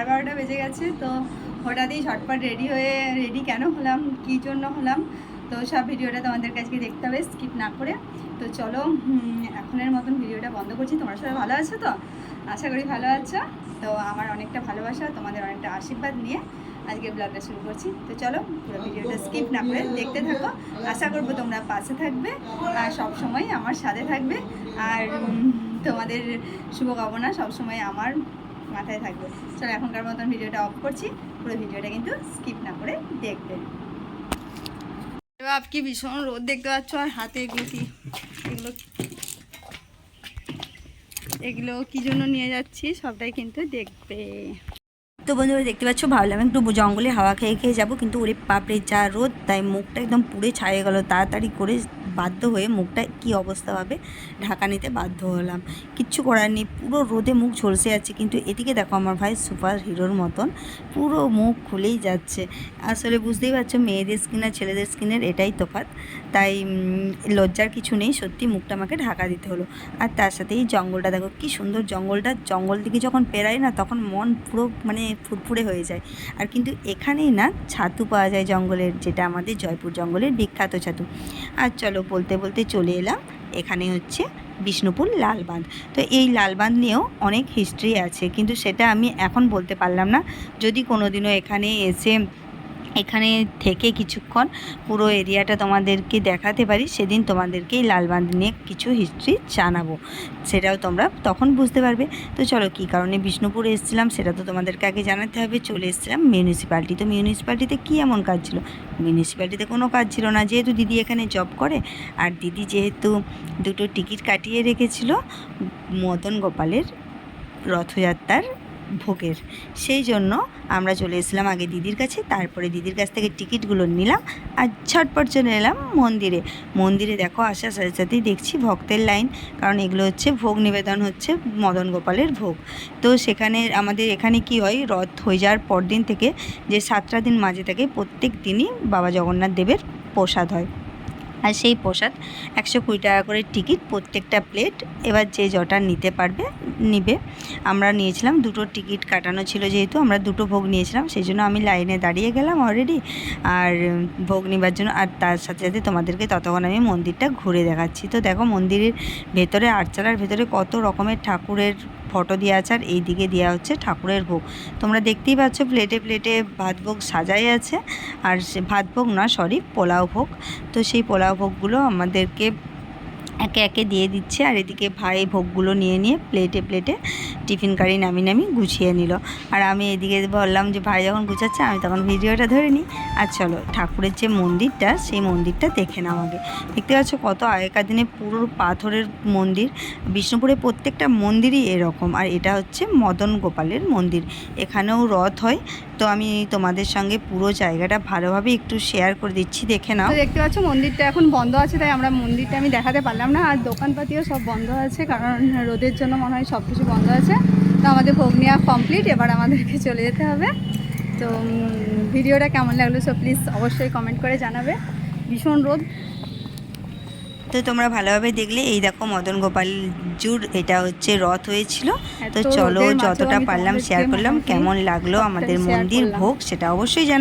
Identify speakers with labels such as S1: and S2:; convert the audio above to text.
S1: সাড়ে বারোটা বেজে গেছে, তো হঠাৎই ঝটপট রেডি হয়ে রেডি কেন হলাম, কী জন্য হলাম, তো সব ভিডিওটা তোমাদের কাছে দেখতে হবে স্কিপ না করে। তো চলো এখনের মতন ভিডিওটা বন্ধ করছি, তোমরা সবাই ভালো আছো তো? আশা করি ভালো আছো। তো আমার অনেকটা ভালোবাসা, তোমাদের অনেকটা আশীর্বাদ নিয়ে আজকে ব্লগটা শুরু করছি। তো চলো ভিডিওটা স্কিপ না করে দেখতে থাকো। আশা করব তোমরা পাশে থাকবে, আর সব সময় আমার সাথে থাকবে। আর তোমাদের শুভকামনা সবসময় আমার। মাথায় থাকবে। চলো এখনকার মতন ভিডিওটা অফ করছি। পুরো ভিডিওটা কিন্তু স্কিপ না করে দেখবে। বাপ, কি ভীষণ রোদ দেখতে পাচ্ছ, আর হাতে কি এগুলো এগুলো কি জন্য নিয়ে যাচ্ছি, সবটাই কিন্তু দেখবে। তো বন্ধুরা, দেখতে পাচ্ছ, ভাবলাম একটু জঙ্গলে হাওয়া খেয়ে খেয়ে যাব, কিন্তু ওরে পাপড়ে যা রোদ, তাই মুখটা একদম পুড়ে ছায়ে গেল, তাড়াতাড়ি করে বাধ্য হয়ে মুখটা কি অবস্থা হবে? ঢাকা নিতে বাধ্য হলাম। কিচ্ছু করার নেই, পুরো রোদে মুখ ঝলসে যাচ্ছে কিন্তু এদিকে দেখো আমার ভাই সুপার হিরোর মতন পুরো মুখ খুলেই যাচ্ছে। আসলে বুঝতেই পারছ, মেয়েদের স্কিন আর ছেলেদের স্কিনের এটাই তফাৎ। তাই লজ্জার কিছু নেই, সত্যি মুখটা আমাকে ঢাকা দিতে হলো। আর তার সাথে এই জঙ্গলটা, দেখো কি সুন্দর জঙ্গলটা, জঙ্গল দিকে যখন পেরাই না, তখন মন পুরো মানে ফুরফুরে হয়ে যায়। আর কিন্তু এখানেই না, ছাতু পাওয়া যায় জঙ্গলের, যেটা আমাদের জয়পুর জঙ্গলের বিখ্যাত ছাতু। আর চলো বলতে বলতে চলে এলাম। এখানে হচ্ছে বিষ্ণুপুর লালবাঁধ। তো এই লালবাঁধ নিয়েও অনেক হিস্ট্রি আছে। কিন্তু সেটা আমি এখন বলতে পারলাম না। যদি কোনোদিনও এখানে এসে এখানে থেকে কিছুক্ষণ পুরো এরিয়াটা তোমাদেরকে দেখাতে পারি, সেদিন তোমাদেরকে এই লালবাঁধ নিয়ে কিছু হিস্ট্রি জানাব। সেটাও তোমরা তখন বুঝতে পারবে। তো চলো কী কারণে বিষ্ণুপুরে এসেছিলাম সেটা তো তোমাদেরকে আগে জানাতে হবে। চলে এসেছিলাম মিউনিসিপ্যালিটি তো মিউনিসিপ্যালিটিতে কী এমন কাজ ছিল? মিউনিসিপ্যালিটিতে কোনো কাজ ছিল না। যেহেতু দিদি এখানে জব করে, আর দিদি যেহেতু দুটো টিকিট কাটিয়ে রেখেছিল, মদন গোপালের রথযাত্রার ভোগের। সেই জন্য আমরা চলে এসলাম আগে দিদির কাছে, তারপরে দিদির কাছ থেকে টিকিটগুলো নিলাম আর ঝটপট চলে এলাম মন্দিরে। মন্দিরে দেখো আসার সাথে সাথেই দেখছি ভক্তের লাইন, কারণ এগুলো হচ্ছে ভোগ নিবেদন হচ্ছে মদন গোপালের ভোগ। তো সেখানে আমাদের এখানে কি হয়, রথ হয়ে যাওয়ার পর দিন থেকে যে সাতটা দিন মাঝে থাকে, প্রত্যেক দিনই বাবা জগন্নাথ দেবের প্রসাদ হয়। আর সেই প্রসাদ একশো কুড়ি টাকা করে টিকিট প্রত্যেকটা প্লেট। এবার যে জটা নিতে পারবে, নিবে। আমরা নিয়েছিলাম, দুটো টিকিট কাটানো ছিল যেহেতু, আমরা দুটো ভোগ নিয়েছিলাম, সেই জন্য আমি লাইনে দাঁড়িয়ে গেলাম অলরেডি আর ভোগ নেবার জন্য, আর তার সাথে সাথে তোমাদেরকে ততক্ষণ আমি মন্দিরটা ঘুরে দেখাচ্ছি। তো দেখো মন্দিরের ভেতরে, আটচালার ভেতরে কত রকমের ঠাকুরের ফটো দেওয়া আছে আর এই দিকে দেওয়া হচ্ছে ঠাকুরের ভোগ। তোমরা দেখতেই পাচ্ছ প্লেটে প্লেটে ভাত ভোগ সাজাই আছে। আর সে ভাত ভোগ না সরি পোলাও ভোগ। তো সেই পোলাও ভোগগুলো আমাদেরকে একে একে দিয়ে দিচ্ছে আর এদিকে ভাই ভোগগুলো নিয়ে নিয়ে প্লেটে প্লেটে টিফিন কারি নামি নামি গুছিয়ে নিল। আর আমি এদিকে বললাম যে, ভাই যখন গুছাচ্ছে, আমি তখন ভিডিওটা ধরে নিই। আর চলো, ঠাকুরের যে মন্দিরটা, সেই মন্দিরটা দেখে নাও আগে। দেখতে পাচ্ছ কত আগেকার দিনে পুরো পাথরের মন্দির। বিষ্ণুপুরে প্রত্যেকটা মন্দিরই এরকম। আর এটা হচ্ছে মদন গোপালের মন্দির। এখানেও রথ হয়। তো আমি তোমাদের সঙ্গে পুরো জায়গাটা ভালোভাবে একটু শেয়ার করে দিচ্ছি, দেখে নাও। দেখতে পাচ্ছ মন্দিরটা এখন বন্ধ আছে, তাই আমরা মন্দিরটা আমি দেখাতে পারলাম না আর দোকানপাতিও সব বন্ধ আছে কারণ রোদের জন্য মনে হয় সব কিছু বন্ধ আছে। তো আমাদের ভোগ নেওয়া কমপ্লিট এবার আমাদেরকে চলে যেতে হবে। তো ভিডিওটা কেমন লাগল সো প্লিজ অবশ্যই কমেন্ট করে জানাবে। ভীষণ রোদ। তো তোমরা ভালোভাবে দেখলে এই দেখো মদন গোপাল জুর এটা হচ্ছে রথ হয়েছিল। তো চলো যতটা পারলাম শেয়ার করলাম কেমন লাগল আমাদের মন্দির ভোগ সেটা অবশ্যই জানা